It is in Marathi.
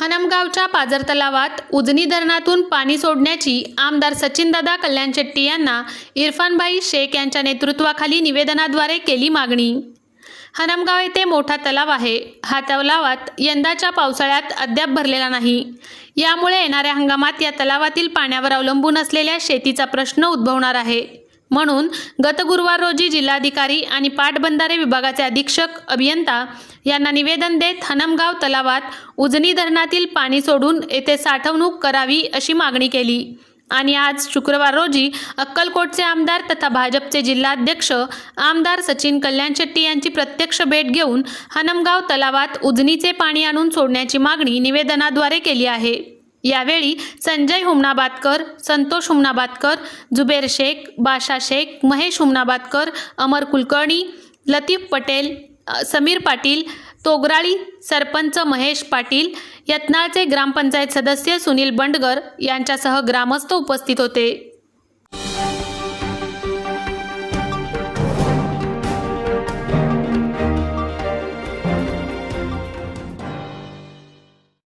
हनमगावच्या पाझर तलावात उजनी धरणातून पाणी सोडण्याची आमदार सचिनदादा कल्याण शेट्टी यांना इरफानभाई शेख यांच्या नेतृत्वाखाली निवेदनाद्वारे केली मागणी. हनमगाव येथे मोठा तलाव आहे. हा तलावात यंदाच्या पावसाळ्यात अद्याप भरलेला नाही. यामुळे येणाऱ्या हंगामात या तलावातील पाण्यावर अवलंबून असलेल्या शेतीचा प्रश्न उद्भवणार आहे. म्हणून गत गुरुवार रोजी जिल्हाधिकारी आणि पाटबंधारे विभागाचे अधीक्षक अभियंता यांना निवेदन देत हनमगाव तलावात उजनी धरणातील पाणी सोडून येथे साठवणूक करावी अशी मागणी केली. आणि आज शुक्रवार रोजी अक्कलकोटचे आमदार तथा भाजपचे जिल्हाध्यक्ष आमदार सचिन कल्याण शेट्टी यांची प्रत्यक्ष भेट घेऊन हनमगाव तलावात उजनीचे पाणी आणून सोडण्याची मागणी निवेदनाद्वारे केली आहे. यावेळी संजय हुमनाबादकर संतोष हुमनाबादकर जुबेर शेख बाशा शेख महेश हुमनाबादकर अमर कुलकर्णी लतीफ पटेल समीर पाटील तोगराळी सरपंच महेश पाटील यत्नाळचे ग्रामपंचायत सदस्य सुनील बंडगर यांच्यासह ग्रामस्थ उपस्थित होते.